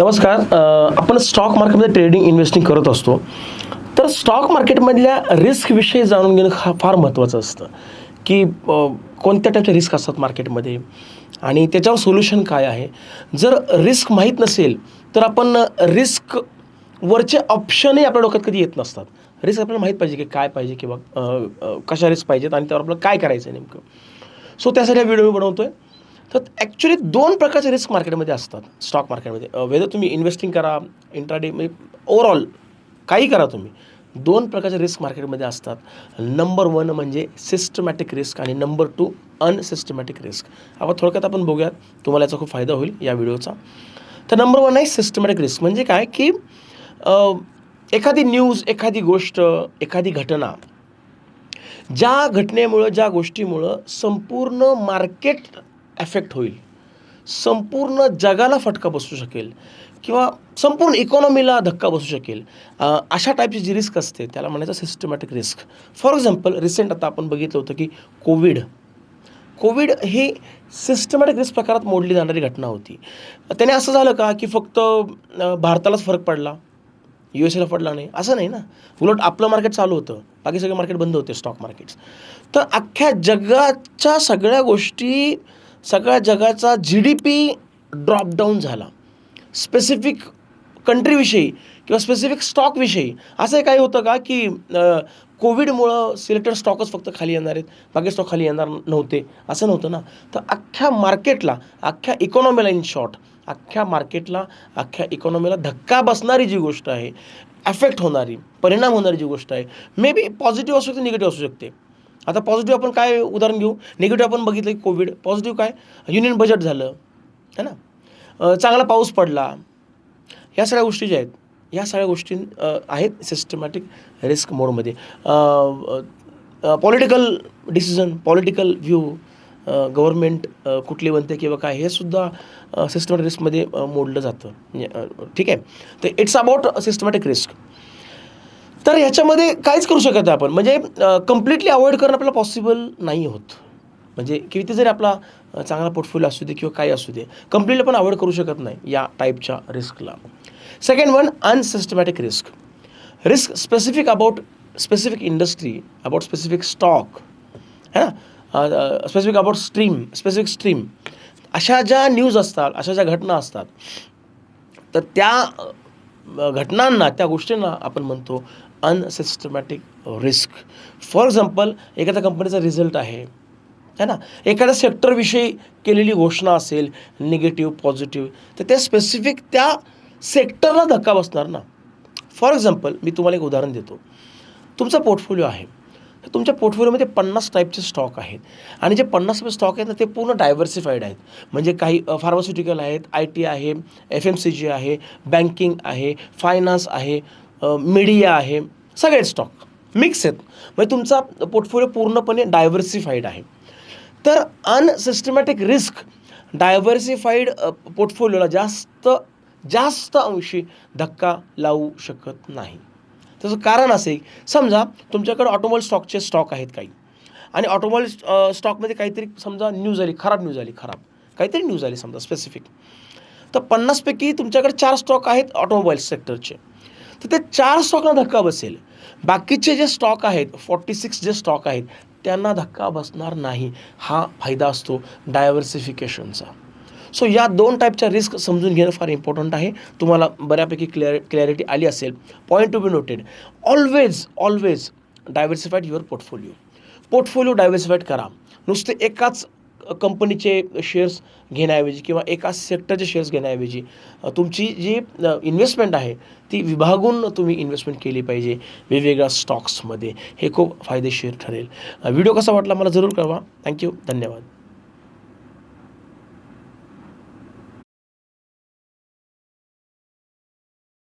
नमस्कार आपण स्टॉक मार्केटमध्ये ट्रेडिंग इन्व्हेस्टिंग करत असतो. तर स्टॉक मार्केटमधल्या रिस्कविषयी जाणून घेणं हा फार महत्त्वाचं असतं. की कोणत्या टाईपच्या रिस्क असतात मार्केटमध्ये आणि त्याच्यावर सोल्युशन काय आहे? जर रिस्क माहीत नसेल तर आपण रिस्क वरचे ऑप्शनही आपल्या डोक्यात कधी येत नसतात. रिस्क आपल्याला माहीत पाहिजे की काय पाहिजे किंवा कशा रिस्क पाहिजेत आणि त्यावर आपल्याला काय करायचं आहे नेमकं. सो त्यासाठी हा व्हिडिओ मी बनवतो आहे तर ॲक्च्युली दोन प्रकारचे रिस्क मार्केटमध्ये असतात स्टॉक मार्केटमध्ये वेदर तुम्ही इन्व्हेस्टिंग करा इंट्राडे म्हणजे ओवरऑल काही करा तुम्ही दोन प्रकारचे रिस्क मार्केटमध्ये असतात. नंबर वन म्हणजे सिस्टमॅटिक रिस्क आणि नंबर टू अनसिस्टमॅटिक रिस्क आपण थोडक्यात आपण बघूयात तुम्हाला याचा खूप फायदा होईल या व्हिडिओचा. तर नंबर वन आहे सिस्टमॅटिक रिस्क म्हणजे काय? की एखादी न्यूज एखादी गोष्ट एखादी घटना ज्या घटनेमुळं ज्या गोष्टीमुळं संपूर्ण मार्केट ॲफेक्ट होईल. संपूर्ण जगाला फटका बसू शकेल किंवा संपूर्ण इकॉनॉमीला धक्का बसू शकेल. अशा टाईपची जी रिस्क असते त्याला म्हणायचं systematic risk for example recent आता आपण बघितलं होतं की कोविड कोविड ही सिस्टमॅटिक रिस्क प्रकारात मोडली जाणारी घटना होती. त्याने असं झालं का की फक्त भारतालाच फरक पडला. यू एस एला पडला नाही. असं नाही ना. उलट आपलं मार्केट चालू होतं. बाकी सगळे मार्केट बंद होते स्टॉक मार्केट्स तर अख्ख्या जगाच्या सगळ्या गोष्टी सगळ्या जगाचा जी डी पी ड्रॉपडाऊन झाला. स्पेसिफिक कंट्रीविषयी किंवा स्पेसिफिक स्टॉकविषयी असं काही होतं का की कोविडमुळं सिलेक्टेड स्टॉकच फक्त खाली येणार आहेत बाकी स्टॉक खाली येणार नव्हते असं नव्हतं ना? तर अख्ख्या मार्केटला अख्ख्या इकॉनॉमीला इन शॉर्ट अख्ख्या मार्केटला अख्ख्या इकॉनॉमीला धक्का बसणारी जी गोष्ट आहे अफेक्ट होणारी परिणाम होणारी जी गोष्ट आहे मे बी पॉझिटिव्ह असू शकते निगेटिव्ह असू शकते. आता पॉझिटिव्ह आपण काय उदाहरण घेऊ? निगेटिव्ह आपण बघितलं की कोविड पॉझिटिव्ह काय? युनियन बजेट झालं है ना? चांगला पाऊस पडला. ह्या सगळ्या गोष्टी ज्या आहेत ह्या सगळ्या गोष्टी आहेत सिस्टमॅटिक रिस्क मोडमध्ये political decision political view government कुठली बनते किंवा काय हे सुद्धा सिस्टमॅटिक रिस्कमध्ये मोडलं जातं. म्हणजे, ठीक आहे? तर इट्स अबाउट सिस्टमॅटिक रिस्क तर ह्याच्यामध्ये काहीच करू शकत नाही आपण. म्हणजे कम्प्लिटली अवॉइड करणं आपल्याला पॉसिबल नाही होत. म्हणजे किती जरी आपला चांगला पोर्टफोलिओ असू दे किंवा काही असू दे कम्प्लिटली पण अवॉइड करू शकत नाही या टाईपच्या रिस्कला second one unsystematic risk risk specific about specific industry about specific stock है ना? Specific about stream specific stream अशा ज्या न्यूज असतात अशा ज्या घटना असतात तर त्या घटनांना त्या गोष्टींना आपण म्हणतो अनसिस्टमॅटिक रिस्क फॉर एक्झाम्पल एखाद्या कंपनीचा रिझल्ट आहे है ना? एखाद्या सेक्टरविषयी केलेली घोषणा असेल निगेटिव्ह पॉझिटिव्ह तर त्या स्पेसिफिक त्या सेक्टरला धक्का बसणार ना? फॉर एक्झाम्पल मी तुम्हाला एक उदाहरण देतो. तुमचा पोर्टफोलिओ आहे. तर तुमच्या पोर्टफोलिओमध्ये पन्नास टाईपचे स्टॉक आहेत. आणि जे पन्नास स्टॉक आहेत ना ते पूर्ण डायव्हर्सिफाईड आहेत. म्हणजे काही फार्मास्युटिकल आहेत आय टी आहे एफ एम सी जी आहे बँकिंग आहे फायनान्स आहे मीडिया आहे सगळे स्टॉक मिक्स आहेत. म्हणजे तुमचा पोर्टफोलिओ पूर्णपणे डायव्हर्सिफाईड आहे. तर अनसिस्टमॅटिक रिस्क डायव्हर्सिफाईड पोर्टफोलिओला जास्त जास्त अंशी धक्का लावू शकत नाही. त्याचं कारण असे समजा तुमच्याकडे ऑटोमोबाईल स्टॉकचे स्टॉक आहेत काही. आणि ऑटोमोबाईल स्टॉकमध्ये काहीतरी समजा न्यूज आली खराब न्यूज आली खराब. काहीतरी न्यूज आली समजा स्पेसिफिक तर पन्नासपैकी तुमच्याकडे चार स्टॉक आहेत ऑटोमोबाईल सेक्टरचे. तर ते चार स्टॉकला धक्का बसेल. बाकीचे जे स्टॉक आहेत फॉर्टी सिक्स जे स्टॉक आहेत त्यांना धक्का बसणार नाही. हा फायदा असतो डायव्हर्सिफिकेशनचा सो या दोन टाईपच्या रिस्क समजून घेणं फार इम्पॉर्टंट आहे. तुम्हाला बऱ्यापैकी क्लिअर क्लॅरिटी आली असेल. Point to be noted always always diversified your portfolio portfolio diversified करा. नुसते एकाच कंपनीचे शेअर्स घेण्याऐवजी किंवा एकाच सेक्टरचे शेअर्स घेण्याऐवजी तुमची जी इन्व्हेस्टमेंट आहे ती विभागून तुम्ही इन्व्हेस्टमेंट केली पाहिजे वेगवेगळ्या स्टॉक्समध्ये हे खूप फायदेशीर ठरेल. व्हिडिओ कसा वाटला मला जरूर कळवा. थँक्यू धन्यवाद.